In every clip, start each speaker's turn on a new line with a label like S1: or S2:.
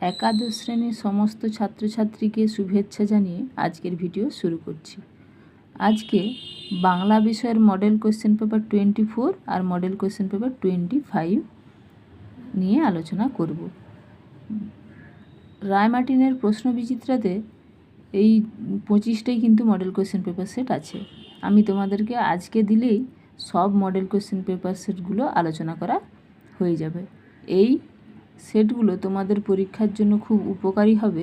S1: একাদশ শ্রেণির সমস্ত ছাত্রছাত্রীকে শুভেচ্ছা জানিয়ে আজকের ভিডিও শুরু করছি। আজকে বাংলা বিষয়ের model question paper twenty four আর model question paper twenty five নিয়ে আলোচনা করব। রায়মার্টিনের প্রশ্ন বিচিত্রাতে এই পঁচিশটাই কিন্তু মডেল কোশ্চেন পেপার সেট আছে। আমি তোমাদেরকে আজকে দিলেই সব মডেল কোশ্চেন পেপার সেটগুলো আলোচনা করা হয়ে যাবে। এই সেটগুলো তোমাদের পরীক্ষার জন্য খুব উপকারী হবে,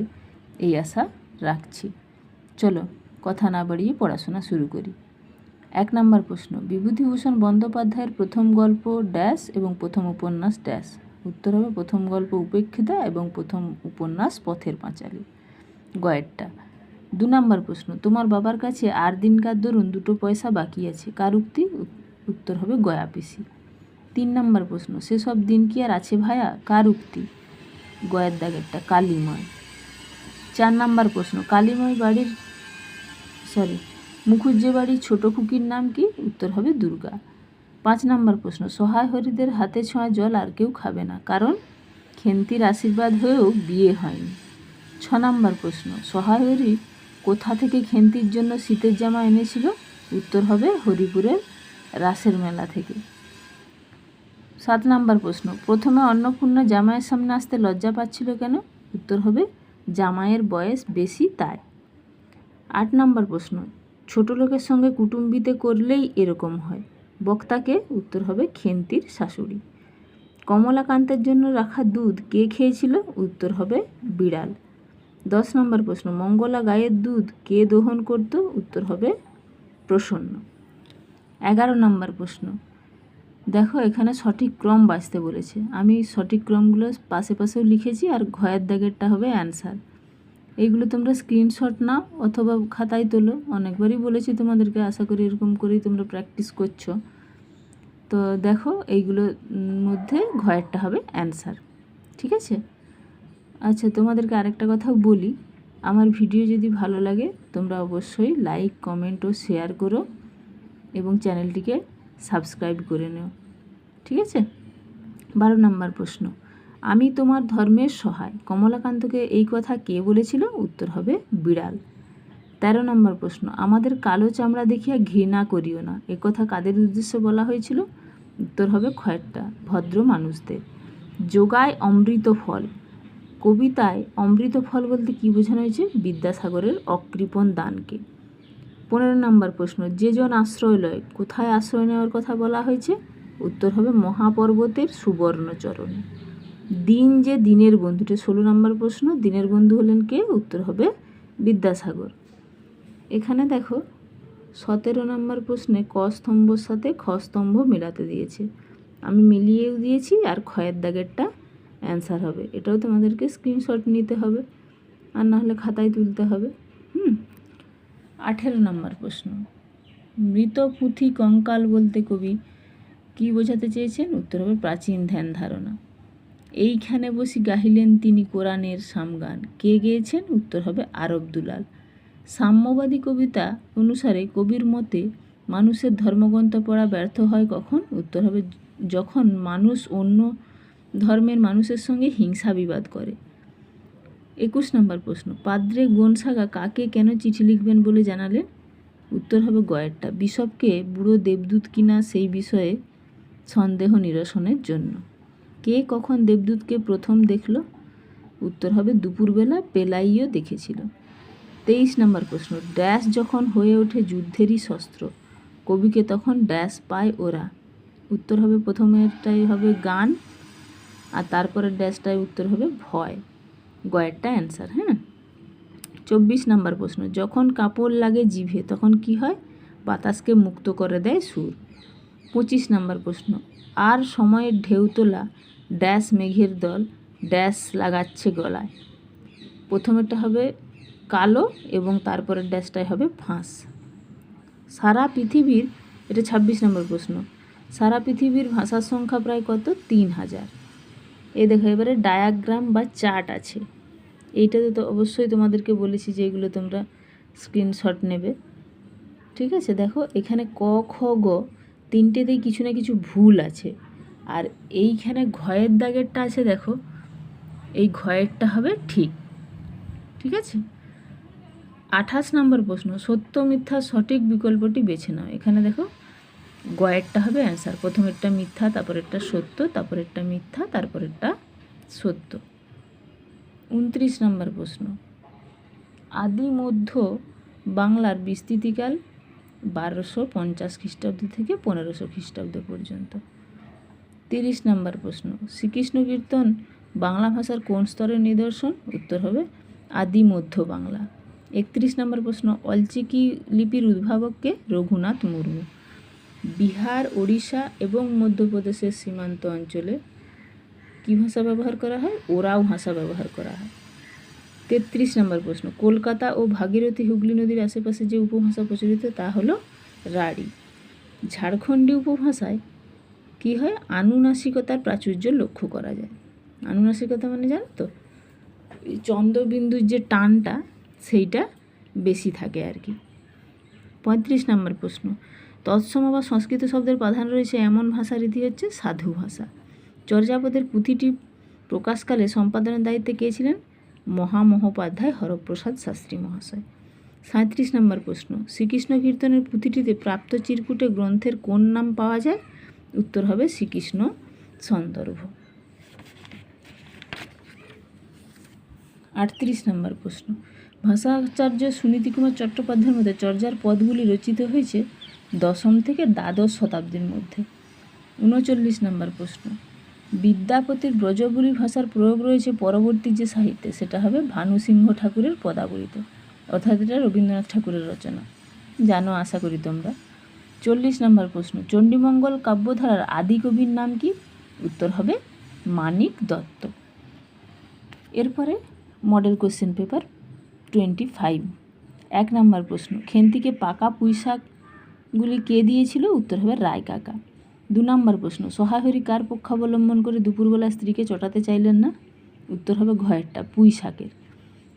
S1: এই আশা রাখছি। চলো কথা না বাড়িয়ে পড়াশোনা শুরু করি। এক নম্বর প্রশ্ন, বিভূতিভূষণ বন্দ্যোপাধ্যায়ের প্রথম গল্প ড্যাশ এবং প্রথম উপন্যাস ড্যাশ। উত্তর হবে প্রথম গল্প উপেক্ষিতা এবং প্রথম উপন্যাস পথের পাঁচালী। গয়েরটা, দু নম্বর প্রশ্ন, তোমার বাবার কাছে আর দিনকার দরুন দুটো পয়সা বাকি আছে, কার উক্তি? উত্তর হবে গয়া পিসি। নম্বর প্রশ্ন, সেসব দিন কি আর আছে ভায়া? কার উক্তি? গয়ের দাগেরটা, কালিময়। চার নম্বর প্রশ্ন, কালিময় বাড়ির সরি মুখুজ্জে বাড়ির ছোট খুকির নাম কি? উত্তর হবে দুর্গা। পাঁচ নম্বর প্রশ্ন, সহায় হরিদের হাতে ছোঁয়া জল আর কেউ খাবে না, কারণ খেন্তির আশীর্বাদ হয়েও বিয়ে হয়নি। ছ নম্বর প্রশ্ন, সহায় হরি কোথা থেকে খেন্তির জন্য শীতের জামা এনেছিল? উত্তর হবে হরিপুরের রাসের মেলা থেকে। সাত নাম্বার প্রশ্ন, প্রথমে অন্নপূর্ণা জামাইয়ের সামনে আসতে লজ্জা পাচ্ছিল কেন? উত্তর হবে, জামাইয়ের বয়স বেশি তাই। আট নাম্বার প্রশ্ন, ছোট লোকের সঙ্গে কুটুম্বিতে করলেই এরকম হয়? বক্তাকে উত্তর হবে, খেন্তির শাশুড়ি। কমলাকান্তের জন্য রাখা দুধ কে খেয়েছিল? উত্তর হবে, বিড়াল। দশ নম্বর প্রশ্ন, মঙ্গলা গায়ের দুধ কে দহন করত? উত্তর হবে, প্রসন্ন। এগারো নম্বর প্রশ্ন দেখো, এখানে সঠিক ক্রম বাঁচতে বলেছে। আমি সঠিক ক্রমগুলো পাশে পাশেও লিখেছি আর ঘয়ের দাগেরটা হবে অ্যান্সার। এইগুলো তোমরা স্ক্রিনশট নাও অথবা খাতায় তোলো। অনেকবারই বলেছি তোমাদেরকে, আশা করি এরকম করেই তোমরা প্র্যাকটিস করছ। তো দেখো এইগুলোর মধ্যে ঘয়েরটা হবে অ্যান্সার। ঠিক আছে? আচ্ছা তোমাদেরকে আরেকটা কথা বলি। আমার ভিডিও যদি ভালো লাগে, তোমরা অবশ্যই লাইক, কমেন্ট ও শেয়ার করো এবং চ্যানেলটিকে সাবস্ক্রাইব করে নিও। ঠিক আছে? বারো নম্বর প্রশ্ন। আমি তোমার ধর্মের সহায়। কমলাকান্তকে এই কথা কে বলেছিল? উত্তর হবে বিড়াল। তেরো নম্বর প্রশ্ন। আমাদের কালো চামড়া দেখিয়া ঘৃণা করিও না। এ কথা কাদের উদ্দেশ্যে বলা হয়েছিল? উত্তর হবে খয়েরটা, ভদ্র মানুষদের। যোগায় অমৃত ফল। কবিতায় অমৃত ফল বলতে কী বোঝানো হয়েছে? বিদ্যাসাগরের অকৃপণ দানকে। পনেরো নম্বর প্রশ্ন, যে জন আশ্রয় লয় কোথায় আশ্রয় নেওয়ার কথা বলা হয়েছে? উত্তর হবে মহাপর্বতের সুবর্ণচরণে। দিন যে দিনের বন্ধুটা ষোলো নম্বর প্রশ্ন, দিনের বন্ধু হলেন কে? উত্তর হবে বিদ্যাসাগর। এখানে দেখো, সতেরো নম্বর প্রশ্নে ক স্তম্ভর সাথে খ স্তম্ভ মেলাতে দিয়েছে। আমি মিলিয়েও দিয়েছি আর ক্ষয়ের দাগেরটা অ্যান্সার হবে। এটাও তোমাদেরকে স্ক্রিনশট নিতে হবে। আর নাহলে খাতায় তুলতে হবে। আঠেরো নম্বর প্রশ্ন। মৃত পুঁথি কঙ্কাল বলতে কবি কি বোঝাতে চেয়েছেন? উত্তর হবে প্রাচীন ধ্যান ধারণা। এইখানে বসি গাহিলেন তিনি কোরআনের সামগান। কে গেয়েছেন? উত্তর হবে আরব দুলাল। সাম্যবাদী কবিতা অনুসারে কবির মতে মানুষের ধর্মগ্রন্থ পড়া ব্যর্থ হয় কখন? উত্তর হবে যখন মানুষ অন্য ধর্মের মানুষের সঙ্গে হিংসা বিবাদ করে। একুশ নম্বর প্রশ্ন, পাদ্রে গোনসাগা কাকে কেন চিঠি লিখবেন বলে জানালেন? উত্তর হবে গয়েরটা, বিশপকে বুড়ো দেবদূত কিনা সেই বিষয়ে সন্দেহ নিরসনের জন্য। কে কখন দেবদূতকে প্রথম দেখল? উত্তর হবে দুপুরবেলা পেলাইও দেখেছিল। তেইশ নম্বর প্রশ্ন, ড্যাশ যখন হয়ে ওঠে যুদ্ধেরই শস্ত্র, কবিকে তখন ড্যাশ পায় ওরা? উত্তর হবে প্রথমেরটাই হবে গান, আর তারপরের ড্যাশটাই উত্তর হবে ভয়। গয়েরটা অ্যান্সার হ্যাঁ? চব্বিশ নম্বর প্রশ্ন, যখন কাপড় লাগে জিভে, তখন কি হয়? বাতাসকে মুক্ত করে দেয় সুর। পঁচিশ নম্বর প্রশ্ন, আর সময়ের ঢেউ তোলা ড্যাশ মেঘের দল ড্যাশ লাগাচ্ছে গলায়। প্রথমেরটা হবে কালো এবং তারপরের ড্যাশটাই হবে ফাঁস। সারা পৃথিবীর, এটা ছাব্বিশ নম্বর প্রশ্ন, সারা পৃথিবীর ভাষার সংখ্যা প্রায় কত? তিন হাজার। এ দেখো, এবারে ডায়াগ্রাম বা চার্ট আছে। এইটাতে তো অবশ্যই তোমাদেরকে বলেছি যে এগুলো তোমরা স্ক্রিনশট নেবে। ঠিক আছে? দেখো, এখানে ক, খ, গ তিনটেতেই কিছু না কিছু ভুল আছে। আর এইখানে ঘয়ের দাগেরটা আছে, দেখো, এই ঘয়েরটা হবে ঠিক। ঠিক আছে? আঠাশ নম্বর প্রশ্ন, সত্য মিথ্যা সঠিক বিকল্পটি বেছে নাও। এখানে দেখো গয়েরটা হবে অ্যান্সার প্রথমেরটা মিথ্যা, তারপরেরটা সত্য, তারপরেরটা মিথ্যা, তারপরেরটা সত্য। উনত্রিশ নম্বর প্রশ্ন। আদি মধ্য বাংলার বিস্তৃতিকাল বারোশো পঞ্চাশ খ্রিস্টাব্দ থেকে পনেরোশো খ্রিস্টাব্দ পর্যন্ত। তিরিশ নম্বর প্রশ্ন, শ্রীকৃষ্ণ কীর্তন বাংলা ভাষার কোন স্তরের নিদর্শন? উত্তর হবে আদি মধ্য বাংলা। একত্রিশ নম্বর প্রশ্ন, অলচিকি লিপির উদ্ভাবককে রঘুনাথ মুর্মু। বিহার, ওড়িশা এবং মধ্যপ্রদেশের সীমান্ত অঞ্চলে কী ভাষা ব্যবহার করা হয়? ওরাও ভাষা ব্যবহার করা হয়। তেত্রিশ নম্বর প্রশ্ন, কলকাতা ও ভাগীরথী হুগলি নদীর আশেপাশে যে উপভাষা প্রচলিত, তা হলো রাঢ়ী। ঝাড়খণ্ডী উপভাষায় কী হয়? আনুনাসিকতার প্রাচুর্য লক্ষ্য করা যায়। আনুনাসিকতা মানে জানো তো চন্দ্রবিন্দুর যে টানটা, সেইটা বেশি থাকে আর কি। পঁয়ত্রিশ নম্বর প্রশ্ন, তৎসম বা সংস্কৃত শব্দের প্রাধান্য রয়েছে এমন ভাষা রীতি হচ্ছে সাধু ভাষা। চর্যাপদের পুঁথিটি প্রকাশকালে সম্পাদনের দায়িত্বে কে ছিলেন? মহামহোপাধ্যায় হরপ্রসাদ শাস্ত্রী মহাশয়। সাঁত্রিশ নম্বর প্রশ্ন, শ্রীকৃষ্ণ কীর্তনের পুঁথিটিতে প্রাপ্ত চিরকুটে গ্রন্থের কোন নাম পাওয়া যায়? উত্তর হবে শ্রীকৃষ্ণ সন্দর্ভ। আটত্রিশ নম্বর প্রশ্ন, ভাষাচার্য সুনীতি কুমার চট্টোপাধ্যায়ের মধ্যে চর্যার পদগুলি রচিত হয়েছে দশম থেকে দ্বাদশ শতাব্দীর মধ্যে। উনচল্লিশ নম্বর প্রশ্ন বিদ্যাপতির ব্রজবুলি ভাষার প্রয়োগ রয়েছে পরবর্তী যে সাহিত্যে, সেটা হবে ভানুসিংহ ঠাকুরের পদাবলিতে। অর্থাৎ এটা রবীন্দ্রনাথ ঠাকুরের রচনা। জানো, আশা করি তোমরা। চল্লিশ নম্বর প্রশ্ন, চণ্ডীমঙ্গল কাব্যধারার আদি কবির নাম কি? উত্তর হবে মানিক দত্ত। এরপরে model question paper twenty five এক নম্বর প্রশ্ন, খেন্তিকে পাকা পুঁইশাকগুলি কে দিয়েছিল? উত্তর হবে রায় কাকা দু নম্বর প্রশ্ন, সহাহরি কার পক্ষাবলম্বন করে দুপুরবেলা স্ত্রীকে চটাতে চাইলেন না? উত্তর হবে ঘয়েরটা, পুঁই শাকের।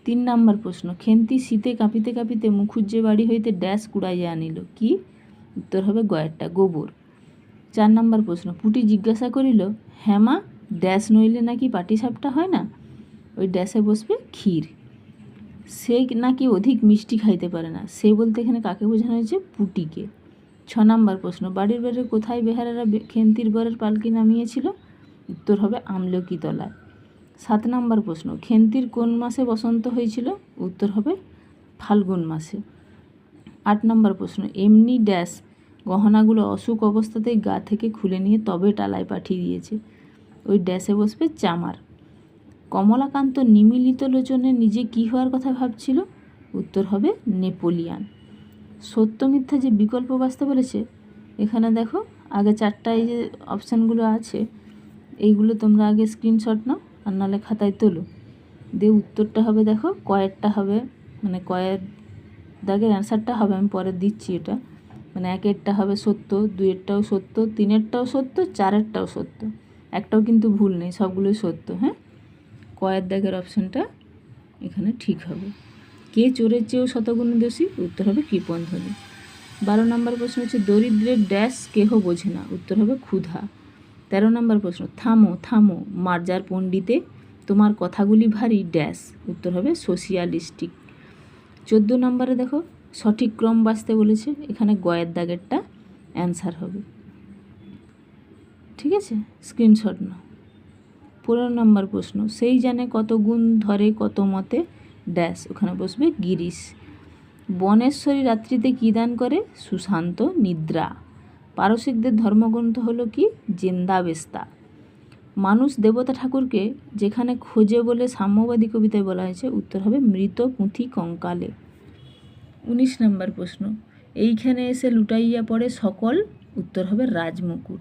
S1: তিন নম্বর প্রশ্ন, খেন্তি শীতে কাঁপিতে কাঁপিতে মুখুজ্জে বাড়ি হইতে ড্যাশ কুড়াইয়া আনিল, কি? উত্তর হবে গয়েরটা, গোবর। চার নম্বর প্রশ্ন, পুটি জিজ্ঞাসা করিল হ্যামা ড্যাশ নইলে নাকি পাটিসাপটা হয় না? ওই ড্যাশে বসবে ক্ষীর। সে নাকি অধিক মিষ্টি খাইতে পারে না। সে বলতে এখানে কাকে বোঝানো হয়েছে? পুটিকে। ছ নম্বর প্রশ্ন, বাড়ির বাড়ির কোথায় বেহারারা খেন্তির বরের পালকি নামিয়েছিল? উত্তর হবে আমলকি তলায়। সাত নম্বর প্রশ্ন, খেন্তির কোন মাসে বসন্ত হয়েছিল? উত্তর হবে ফাল্গুন মাসে। আট নম্বর প্রশ্ন, এমনি ড্যাশ গহনাগুলো অসুখ অবস্থাতেই গা থেকে খুলে নিয়ে তবে টালায় পাঠিয়ে দিয়েছে। ওই ড্যাশে বসবে চামার। কমলাকান্ত নিমিলিত লোচনে নিজে কী হওয়ার কথা ভাবছিল? উত্তর হবে নেপোলিয়ান। সত্য মিথ্যা যে বিকল্প বাঁচতে বলেছে, এখানে দেখো, আগে চারটা এই যে অপশানগুলো আছে, এইগুলো তোমরা আগে স্ক্রিনশট নাও আর নাহলে খাতায় তোলো। দিয়ে উত্তরটা হবে দেখো, কয়েরটা হবে মানে কয়ের দাগের অ্যান্সারটা হবে, আমি পরে দিচ্ছি এটা। মানে একেরটা হবে সত্য, দুইয়েরটাও সত্য, তিনেরটাও সত্য, চারেরটাও সত্য। একটাও কিন্তু ভুল নেই, সবগুলোই সত্য হ্যাঁ? কয়ের দাগের অপশানটা এখানে ঠিক হবে। কে চোরের চেয়েও শতগুণ দোষী উত্তর হবে কৃপণধ্বনি। বারো নম্বর প্রশ্ন হচ্ছে, দরিদ্রের ড্যাশ কেহ বোঝে না? উত্তর হবে ক্ষুধা। তেরো নম্বর প্রশ্ন, থামো থামো, মার্জার পণ্ডিতে তোমার কথাগুলি ভারী ড্যাশ। উত্তর হবে সোশিয়ালিস্টিক। চোদ্দ নম্বরে দেখো, সঠিক ক্রম বাঁচতে বলেছে, এখানে গয়ের দাগেরটা অ্যান্সার হবে। ঠিক আছে? স্ক্রিনশট নাও। পনেরো নম্বর প্রশ্ন, সেই জানে কত গুণ ধরে কত মতে ড্যাশ, ওখানে বসবে গিরিশ। বনেশ্বরী রাত্রিতে কী দান করে? সুশান্ত নিদ্রা। পারসিকদের ধর্মগ্রন্থ হলো কি? জেন্দাবেস্তা। মানুষ দেবতা ঠাকুরকে যেখানে খোঁজে বলে সাম্যবাদী কবিতায় বলা হয়েছে, উত্তর হবে মৃত পুঁথি কঙ্কালে। উনিশ নম্বর প্রশ্ন। এইখানে এসে লুটাইয়া পড়ে সকল? উত্তর হবে রাজমুকুট।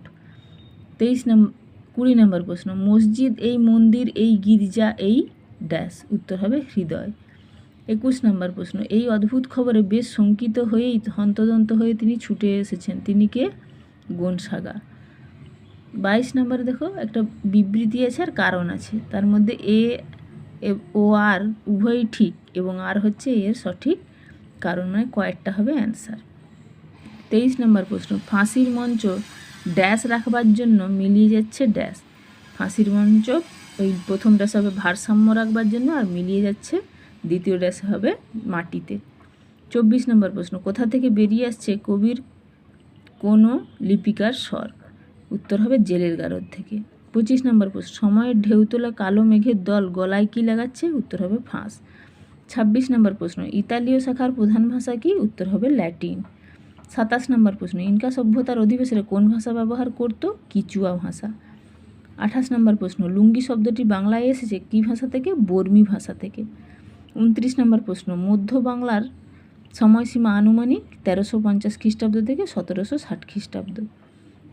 S1: তেইশ নম্বর কুড়ি নম্বর প্রশ্ন। মসজিদ, এই মন্দির, এই গির্জা, এই ড্যাশ, উত্তর হবে হৃদয়। একুশ নম্বর প্রশ্ন, এই অদ্ভুত খবরে বেশ শঙ্কিত হয়েই হন্তদন্ত হয়ে তিনি ছুটে এসেছেন। তিনি কে? গনসাগা বাইশ নম্বরে দেখো, একটা বিবৃতি আছে আর কারণ আছে। তার মধ্যে এ ও, আর উভয়ই ঠিক এবং আর হচ্ছে এর সঠিক কারণ মানে কয়েকটা হবে অ্যান্সার। তেইশ নম্বর প্রশ্ন, ফাঁসির মঞ্চ ড্যাশ রাখবার জন্য মিলিয়ে যাচ্ছে ড্যাশ। ফাঁসির মঞ্চ ওই প্রথম ড্যাশ হবে ভারসাম্য রাখবার জন্য আর মিলিয়ে যাচ্ছে দ্বিতীয় ড্যাশ হবে মাটিতে। চব্বিশ নম্বর প্রশ্ন, কোথা থেকে বেরিয়ে আসছে কবির কোনো লিপিকার স্বর? উত্তর হবে জেলের গারদ থেকে। পঁচিশ নম্বর প্রশ্ন, সময়ের ঢেউ তোলা কালো মেঘের দল গলায় কী লাগাচ্ছে? উত্তর হবে ফাঁস। ছাব্বিশ নম্বর প্রশ্ন, ইতালীয় শাখার প্রধান ভাষা কি? উত্তর হবে ল্যাটিন। সাতাশ নম্বর প্রশ্ন, ইনকা সভ্যতার অধিবেশনে কোন ভাষা ব্যবহার করত? কিচুয়া ভাষা। আঠাশ নম্বর প্রশ্ন, লুঙ্গি শব্দটি বাংলায় এসেছে কী ভাষা থেকে? বর্মী ভাষা থেকে। উনত্রিশ নম্বর প্রশ্ন, মধ্য বাংলার সময়সীমা আনুমানিক তেরোশো পঞ্চাশ খ্রিস্টাব্দ থেকে সতেরোশো ষাট খ্রিস্টাব্দ।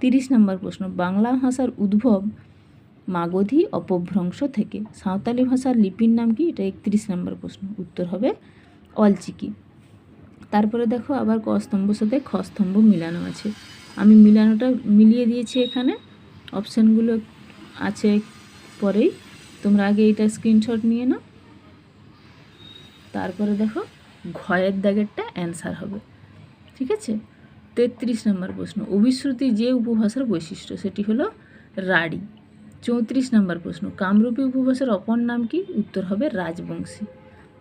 S1: তিরিশ নম্বর প্রশ্ন, বাংলা ভাষার উদ্ভব মাগধী অপভ্রংশ থেকে। সাঁওতালি ভাষার লিপির নাম কি? এটা একত্রিশ নম্বর প্রশ্ন, উত্তর হবে অলচিকি। তারপরে দেখো আবার ক স্তম্ভর সাথে খ স্তম্ভ মিলানো আছে। আমি মিলানোটা মিলিয়ে দিয়েছি এখানে। অপশানগুলো আছে পরেই। তোমরা আগে এইটা স্ক্রিনশট নিয়ে নাও। তারপরে দেখো, ঘয়ের দাগেরটা অ্যান্সার হবে। ঠিক আছে? তেত্রিশ নম্বর প্রশ্ন। অভিশ্রুতি যে উপভাষার বৈশিষ্ট্য, সেটি হলো রাঢ়ী চৌত্রিশ নম্বর প্রশ্ন। কামরূপী উপভাষার অপর নাম কি? উত্তর হবে রাজবংশী।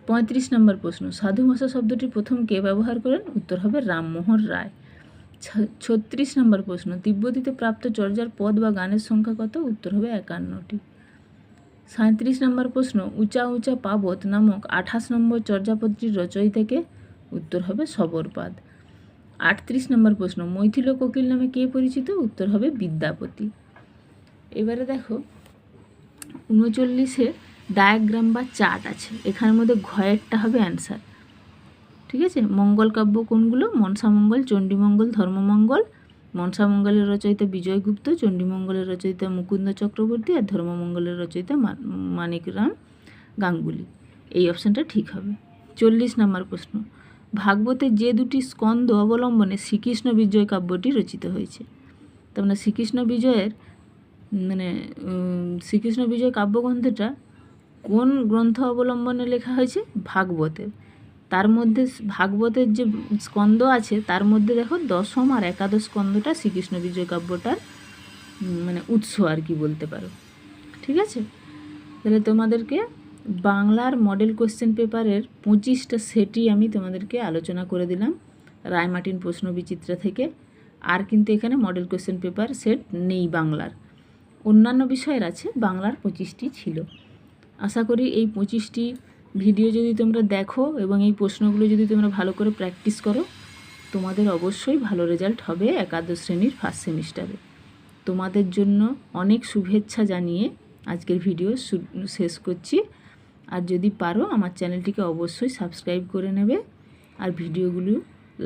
S1: পঁয়ত্রিশ নম্বর প্রশ্ন। সাধু ভাষা শব্দটি প্রথম কে ব্যবহার করেন? উত্তর হবে রামমোহন রায়। ছত্রিশ নম্বর প্রশ্ন, তিব্বতীতে প্রাপ্ত চর্যার পদ বা গানের সংখ্যা কত? উত্তর হবে একান্নটি। সাঁত্রিশ নম্বর প্রশ্ন, উঁচা উঁচা পাবত নামক আঠাশ নম্বর চর্যাপদটির রচয়িতাকে উত্তর হবে সবরপাদ। আটত্রিশ নম্বর প্রশ্ন, মৈথিল কোকিল নামে কে পরিচিত? উত্তর হবে বিদ্যাপতি। এবারে দেখো উনচল্লিশে ডায়াগ্রাম বা চার্ট আছে। এখানের মধ্যে ঘয়েরটা হবে অ্যান্সার ঠিক আছে? মঙ্গল কাব্য কোনগুলো? মনসামঙ্গল চণ্ডীমঙ্গল ধর্মমঙ্গল মনসামঙ্গলের রচয়িতা বিজয়গুপ্ত চণ্ডীমঙ্গলের রচয়িতা মুকুন্দ চক্রবর্তী আর ধর্মমঙ্গলের রচয়িতা মানিকরাম গাঙ্গুলি। এই অপশানটা ঠিক হবে। চল্লিশ নম্বর প্রশ্ন। ভাগবতের যে দুটি স্কন্দ অবলম্বনে শ্রীকৃষ্ণ বিজয় কাব্যটি রচিত হয়েছে। তার মানে শ্রীকৃষ্ণ বিজয়ের মানে শ্রীকৃষ্ণ বিজয় কাব্যগ্রন্থটা কোন গ্রন্থ অবলম্বনে লেখা হয়েছে? ভাগবতের। তার মধ্যে ভাগবতের যে স্কন্দ আছে, তার মধ্যে দেখো দশম আর একাদশ স্কন্দটা শ্রীকৃষ্ণ বিজয় কাব্যটার মানে উৎস আর কি বলতে পারো। ঠিক আছে? তাহলে তোমাদেরকে বাংলার মডেল কোশ্চেন পেপারের পঁচিশটা সেটই আমি তোমাদেরকে আলোচনা করে দিলাম রায়মার্টিন প্রশ্ন বিচিত্রা থেকে। আর কিন্তু এখানে মডেল কোশ্চেন পেপার সেট নেই বাংলার। অন্যান্য বিষয়ের আছে, বাংলার পঁচিশটি ছিল। আশা করি এই পঁচিশটি ভিডিও যদি তোমরা দেখো এবং এই প্রশ্নগুলো যদি তোমরা ভালো করে প্র্যাকটিস করো, তোমাদের অবশ্যই ভালো রেজাল্ট হবে একাদশ শ্রেণির ফার্স্ট সেমিস্টারে তোমাদের জন্য অনেক শুভেচ্ছা জানিয়ে আজকের ভিডিও শেষ করছি। আর যদি পারো, আমার চ্যানেলটিকে অবশ্যই সাবস্ক্রাইব করে নেবে আর ভিডিওগুলো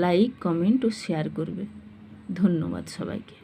S1: লাইক কমেন্ট ও শেয়ার করবে। ধন্যবাদ সবাইকে।